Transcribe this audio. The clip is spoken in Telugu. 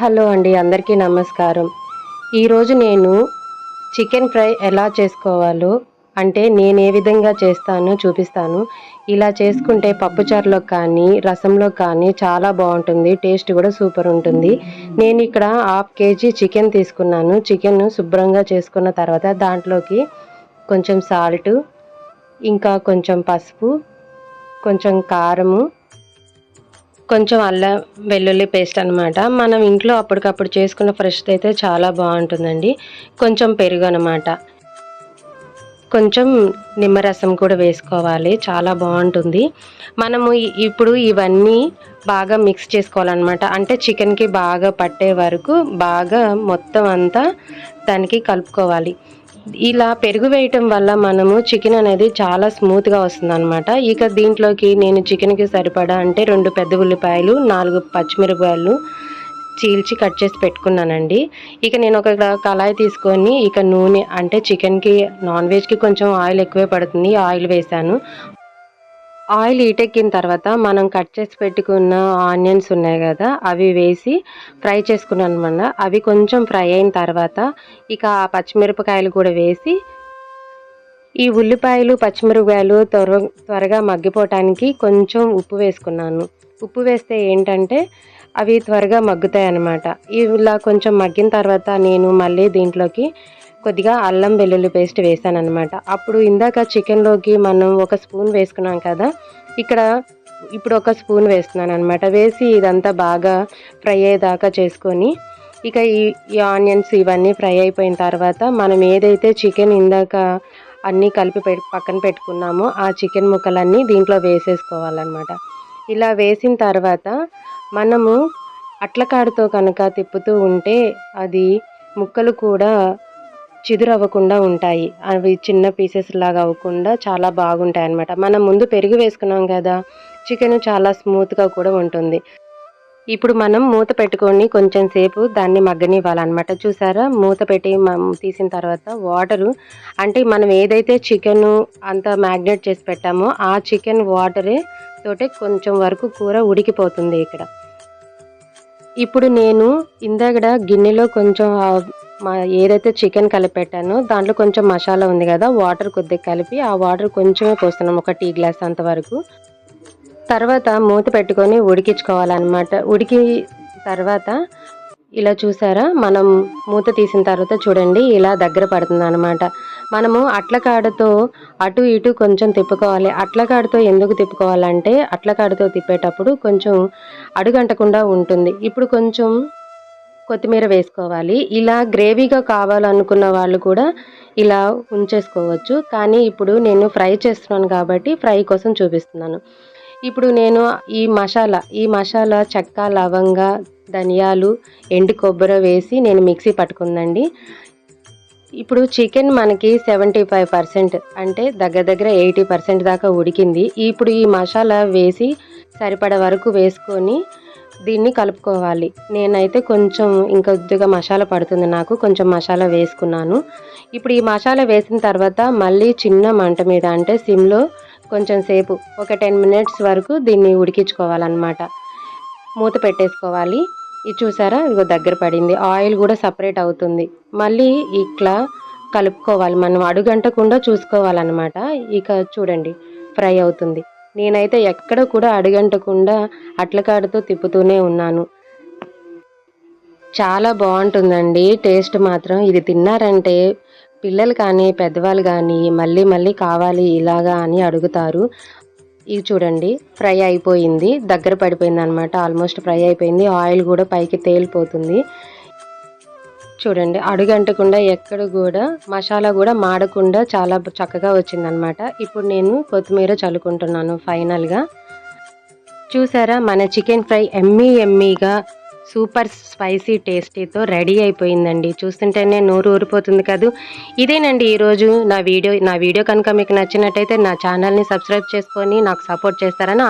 హలో అండి అందరికీ నమస్కారం. ఈరోజు నేను చికెన్ ఫ్రై ఎలా చేసుకోవాలో అంటే నేను ఏ విధంగా చేస్తానో చూపిస్తాను. ఇలా చేసుకుంటే పప్పుచారులో కానీ రసంలో కానీ చాలా బాగుంటుంది టేస్ట్ కూడా సూపర్ ఉంటుంది. నేను ఇక్కడ హాఫ్ కేజీ చికెన్ తీసుకున్నాను. చికెన్ శుభ్రంగా చేసుకున్న తర్వాత దాంట్లోకి కొంచెం సాల్ట్ ఇంకా కొంచెం పసుపు కొంచెం కారము కొంచెం అల్లం వెల్లుల్లి పేస్ట్ అనమాట మనం ఇంట్లో అప్పటికప్పుడు చేసుకున్న ఫ్రెష్ అయితే చాలా బాగుంటుందండి. కొంచెం పెరుగు అనమాట కొంచెం నిమ్మరసం కూడా వేసుకోవాలి. చాలా బాగుంటుంది. మనము ఇప్పుడు ఇవన్నీ బాగా మిక్స్ చేసుకోవాలన్నమాట. అంటే చికెన్కి బాగా పట్టే వరకు బాగా మొత్తం అంతా దానికి కలుపుకోవాలి. ఇలా పెరుగు వేయటం వల్ల మనము చికెన్ అనేది చాలా స్మూత్గా వస్తుంది అనమాట ఇక దీంట్లోకి నేను చికెన్కి సరిపడా అంటే రెండు పెద్ద ఉల్లిపాయలు నాలుగు పచ్చిమిరపకాయలు చీల్చి కట్ చేసి పెట్టుకున్నానండి. ఇక నేను ఒక కళాయి తీసుకొని ఇక నూనె అంటే చికెన్కి నాన్ వెజ్కి కొంచెం ఆయిల్ ఎక్కువే పడుతుంది. ఆయిల్ వేసాను ఆయిల్ ఈటెక్కిన తర్వాత మనం కట్ చేసి పెట్టుకున్న ఆనియన్స్ ఉన్నాయి కదా అవి వేసి ఫ్రై చేసుకున్నాను అనమాట అవి కొంచెం ఫ్రై అయిన తర్వాత ఇక ఆ పచ్చిమిరపకాయలు కూడా వేసి ఈ ఉల్లిపాయలు పచ్చిమిరపకాయలు త్వర త్వరగా మగ్గిపోవటానికి కొంచెం ఉప్పు వేసుకున్నాను. ఉప్పు వేస్తే ఏంటంటే అవి త్వరగా మగ్గుతాయి అన్నమాట ఇలా కొంచెం మగ్గిన తర్వాత నేను మళ్ళీ దీంట్లోకి కొద్దిగా అల్లం వెల్లుల్లి పేస్ట్ వేసాను అనమాట అప్పుడు ఇందాక చికెన్లోకి మనం ఒక స్పూన్ వేసుకున్నాం కదా ఇక్కడ ఇప్పుడు ఒక స్పూన్ వేస్తున్నాను అనమాట వేసి ఇదంతా బాగా ఫ్రై అయ్యేదాకా చేసుకొని ఇక ఈ ఈ ఆనియన్స్ ఇవన్నీ ఫ్రై అయిపోయిన తర్వాత మనం ఏదైతే చికెన్ ఇందాక అన్నీ కలిపి పక్కన పెట్టుకున్నామో ఆ చికెన్ ముక్కలన్నీ దీంట్లో వేసేసుకోవాలన్నమాట. ఇలా వేసిన తర్వాత మనము అట్లకాడుతో కనుక తిప్పుతూ ఉంటే అది ముక్కలు కూడా చిదురవ్వకుండా ఉంటాయి. అవి చిన్న పీసెస్ లాగా అవ్వకుండా చాలా బాగుంటాయి అన్నమాట. మనం ముందు పెరుగు వేసుకున్నాం కదా చికెన్ చాలా స్మూత్గా కూడా ఉంటుంది. ఇప్పుడు మనం మూత పెట్టుకొని కొంచెం సేపు దాన్ని మగ్గనివ్వాలన్నమాట. చూసారా? మూత పెట్టి మనం తీసిన తర్వాత వాటరు అంటే మనం ఏదైతే చికెన్ అంత మ్యాగ్నేట్ చేసి పెట్టామో ఆ చికెన్ వాటరే తోటే కొంచెం వరకు కూర ఉడికిపోతుంది ఇక్కడ. ఇప్పుడు నేను ఇందాక గిన్నెలో కొంచెం మా ఏదైతే చికెన్ కలిపెట్టానో దాంట్లో కొంచెం మసాలా ఉంది కదా వాటర్ కొద్దిగా కలిపి ఆ వాటర్ కొంచెమే పోస్తున్నాం ఒక టీ గ్లాస్ అంత వరకు. తర్వాత మూత పెట్టుకొని ఉడికించుకోవాలన్నమాట. ఉడికి తర్వాత ఇలా చూసారా మనం మూత తీసిన తర్వాత చూడండి ఇలా దగ్గర పడుతుంది అనమాట మనము అట్లకాడతో అటు ఇటు కొంచెం తిప్పుకోవాలి. అట్లకాడతో ఎందుకు తిప్పుకోవాలంటే అట్లకాడతో తిప్పేటప్పుడు కొంచెం అడుగంటకుండా ఉంటుంది. ఇప్పుడు కొంచెం కొత్తిమీర వేసుకోవాలి. ఇలా గ్రేవీగా కావాలనుకున్న వాళ్ళు కూడా ఇలా ఉంచేసుకోవచ్చు. కానీ ఇప్పుడు నేను ఫ్రై చేస్తున్నాను కాబట్టి ఫ్రై కోసం చూపిస్తున్నాను. ఇప్పుడు నేను ఈ మసాలా ఈ మసాలా చెక్క లవంగ ధనియాలు ఎండు కొబ్బరి వేసి నేను మిక్సీ పట్టుకుందండి. ఇప్పుడు చికెన్ మనకి సెవెంటీ ఫైవ్ పర్సెంట్ అంటే దగ్గర దగ్గర ఎయిటీ పర్సెంట్ దాకా ఉడికింది. ఇప్పుడు ఈ మసాలా వేసి సరిపడ వరకు వేసుకొని దీన్ని కలుపుకోవాలి. నేనైతే కొంచెం ఇంకొద్దిగా మసాలా పడుతుంది నాకు. కొంచెం మసాలా వేసుకున్నాను. ఇప్పుడు ఈ మసాలా వేసిన తర్వాత మళ్ళీ చిన్న మంట మీద అంటే సిమ్లో కొంచెం సేపు ఒక టెన్ మినిట్స్ వరకు దీన్ని ఉడికించుకోవాలన్నమాట. మూత పెట్టేసుకోవాలి. ఇది చూసారా? ఇదిగో దగ్గర పడింది. ఆయిల్ కూడా సపరేట్ అవుతుంది. మళ్ళీ ఇట్లా కలుపుకోవాలి. మనం అడుగంటకుండా చూసుకోవాలన్నమాట. ఇక చూడండి ఫ్రై అవుతుంది. నేనైతే ఎక్కడ కూడా అడుగంటకుండా అట్లకాడతో తిప్పుతూనే ఉన్నాను. చాలా బాగుంటుందండి. టేస్ట్ మాత్రం. ఇది తిన్నారంటే పిల్లలు కానీ పెద్దవాళ్ళు కానీ మళ్ళీ మళ్ళీ కావాలి ఇలాగా అని అడుగుతారు. ఇది చూడండి. ఫ్రై అయిపోయింది. దగ్గర పడిపోయింది అనమాట ఆల్మోస్ట్ ఫ్రై అయిపోయింది. ఆయిల్ కూడా పైకి తేలిపోతుంది. చూడండి అడుగంటకుండా ఎక్కడ కూడా మసాలా కూడా మాడకుండా చాలా చక్కగా వచ్చిందనమాట. ఇప్పుడు నేను కొత్తిమీర చల్లుకుంటున్నాను ఫైనల్గా. చూసారా మన చికెన్ ఫ్రై ఎమ్మీ ఎమ్మీగా సూపర్ స్పైసీ టేస్టీతో రెడీ అయిపోయిందండి. చూస్తుంటేనే నోరు ఊరిపోతుంది కాదు. ఇదేనండి ఈరోజు నా వీడియో. నా వీడియో కనుక మీకు నచ్చినట్టయితే నా ఛానల్ని సబ్స్క్రైబ్ చేసుకొని నాకు సపోర్ట్ చేస్తారని